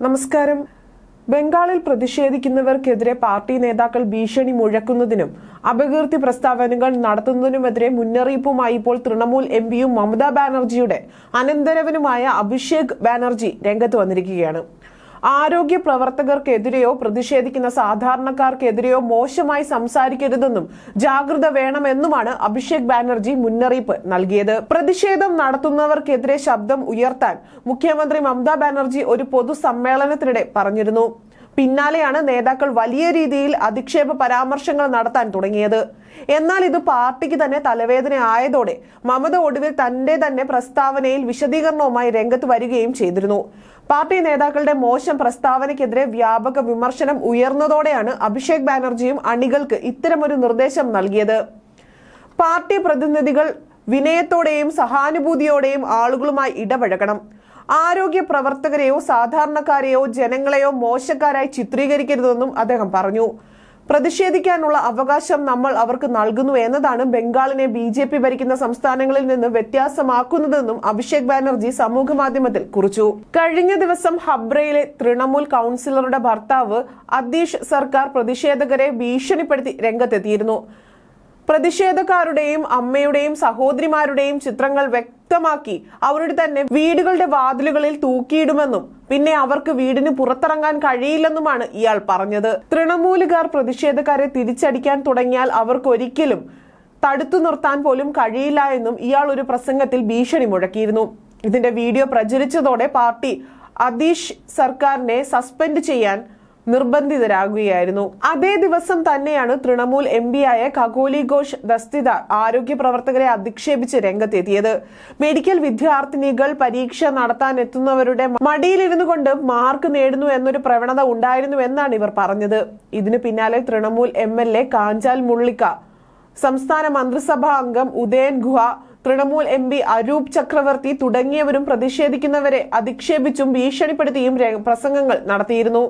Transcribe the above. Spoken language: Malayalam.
നമസ്കാരം. ബംഗാളിൽ പ്രതിഷേധിക്കുന്നവർക്കെതിരെ പാർട്ടി നേതാക്കൾ ഭീഷണി മുഴക്കുന്നതിനും അപകീർത്തി പ്രസ്താവനകൾ നടത്തുന്നതിനുമെതിരെ മുന്നറിയിപ്പുമായി ഇപ്പോൾ തൃണമൂൽ എം പിയും മമതാ ബാനർജിയുടെ അനന്തരവനുമായ അഭിഷേക് ബാനർജി രംഗത്ത് വന്നിരിക്കുകയാണ്. ആരോഗ്യ പ്രവർത്തകർക്കെതിരെയോ പ്രതിഷേധിക്കുന്ന സാധാരണക്കാർക്കെതിരെയോ മോശമായി സംസാരിക്കരുതെന്നും ജാഗ്രത വേണമെന്നുമാണ് അഭിഷേക് ബാനർജി മുന്നറിയിപ്പ് നൽകിയത്. പ്രതിഷേധം നടത്തുന്നവർക്കെതിരെ ശബ്ദം ഉയർത്താൻ മുഖ്യമന്ത്രി മമതാ ബാനർജി ഒരു പൊതുസമ്മേളനത്തിനിടെ പറഞ്ഞിരുന്നു. പിന്നാലെയാണ് നേതാക്കൾ വലിയ രീതിയിൽ അധിക്ഷേപ പരാമർശങ്ങൾ നടത്താൻ തുടങ്ങിയത്. എന്നാൽ ഇത് പാർട്ടിക്ക് തന്നെ തലവേദന ആയതോടെ മമത ഒടുവിൽ തന്റെ തന്നെ പ്രസ്താവനയിൽ വിശദീകരണവുമായി രംഗത്ത് വരികയും ചെയ്തിരുന്നു. പാർട്ടി നേതാക്കളുടെ മോശം പ്രസ്താവനയ്ക്കെതിരെ വ്യാപക വിമർശനം ഉയർന്നതോടെയാണ് അഭിഷേക് ബാനർജിയും അണികൾക്ക് ഇത്തരമൊരു നിർദ്ദേശം നൽകിയത്. പാർട്ടി പ്രതിനിധികൾ വിനയത്തോടെയും സഹാനുഭൂതിയോടെയും ആളുകളുമായി ഇടപഴകണം. ആരോഗ്യ പ്രവർത്തകരെയോ സാധാരണക്കാരെയോ ജനങ്ങളെയോ മോശക്കാരായി ചിത്രീകരിക്കരുതെന്നും അദ്ദേഹം പറഞ്ഞു. പ്രതിഷേധിക്കാനുള്ള അവകാശം നമ്മൾ അവർക്ക് നൽകുന്നു എന്നതാണ് ബംഗാളിനെ ബി ജെ പി ഭരിക്കുന്ന സംസ്ഥാനങ്ങളിൽ നിന്ന് വ്യത്യാസമാക്കുന്നതെന്നും അഭിഷേക് ബാനർജി സമൂഹ മാധ്യമത്തിൽ കുറിച്ചു. കഴിഞ്ഞ ദിവസം ഹബ്രയിലെ തൃണമൂൽ കൗൺസിലറുടെ ഭർത്താവ് അതീഷ് സർക്കാർ പ്രതിഷേധകരെ ഭീഷണിപ്പെടുത്തി രംഗത്തെത്തിയിരുന്നു. പ്രതിഷേധക്കാരുടെയും അമ്മയുടെയും സഹോദരിമാരുടെയും ചിത്രങ്ങൾ വ്യക്തമാക്കി അവരുടെ തന്നെ വീടുകളുടെ വാതിലുകളിൽ തൂക്കിയിടുമെന്നും പിന്നെ അവർക്ക് വീടിന് പുറത്തിറങ്ങാൻ കഴിയില്ലെന്നുമാണ് ഇയാൾ പറഞ്ഞത്. തൃണമൂലുകാർ പ്രതിഷേധക്കാരെ തിരിച്ചടിക്കാൻ തുടങ്ങിയാൽ അവർക്കൊരിക്കലും തടുത്തു നിർത്താൻ പോലും കഴിയില്ല എന്നും ഇയാൾ ഒരു പ്രസംഗത്തിൽ ഭീഷണി മുഴക്കിയിരുന്നു. ഇതിന്റെ വീഡിയോ പ്രചരിച്ചതോടെ പാർട്ടി അതീഷ് സർക്കാരിനെ സസ്പെൻഡ് ചെയ്യാൻ നിർബന്ധിതരാകുകയായിരുന്നു. അതേ ദിവസം തന്നെയാണ് തൃണമൂൽ എം ആയ ഖഗോലി ഘോഷ് ദസ്തിദ ആരോഗ്യ പ്രവർത്തകരെ അധിക്ഷേപിച്ച് രംഗത്തെത്തിയത്. മെഡിക്കൽ വിദ്യാർത്ഥിനികൾ പരീക്ഷ നടത്താൻ എത്തുന്നവരുടെ മടിയിലിരുന്നു കൊണ്ട് മാർക്ക് നേടുന്നു എന്നൊരു പ്രവണത ഉണ്ടായിരുന്നു എന്നാണ് ഇവർ പറഞ്ഞത്. ഇതിന് പിന്നാലെ Trinamool M L A Kanchan Mullick സംസ്ഥാന മന്ത്രിസഭാ അംഗം ഉദയൻ ഗുഹ തൃണമൂൽ എം പി അരൂപ് ചക്രവർത്തി തുടങ്ങിയവരും പ്രതിഷേധിക്കുന്നവരെ അധിക്ഷേപിച്ചും ഭീഷണിപ്പെടുത്തിയും പ്രസംഗങ്ങൾ നടത്തിയിരുന്നു.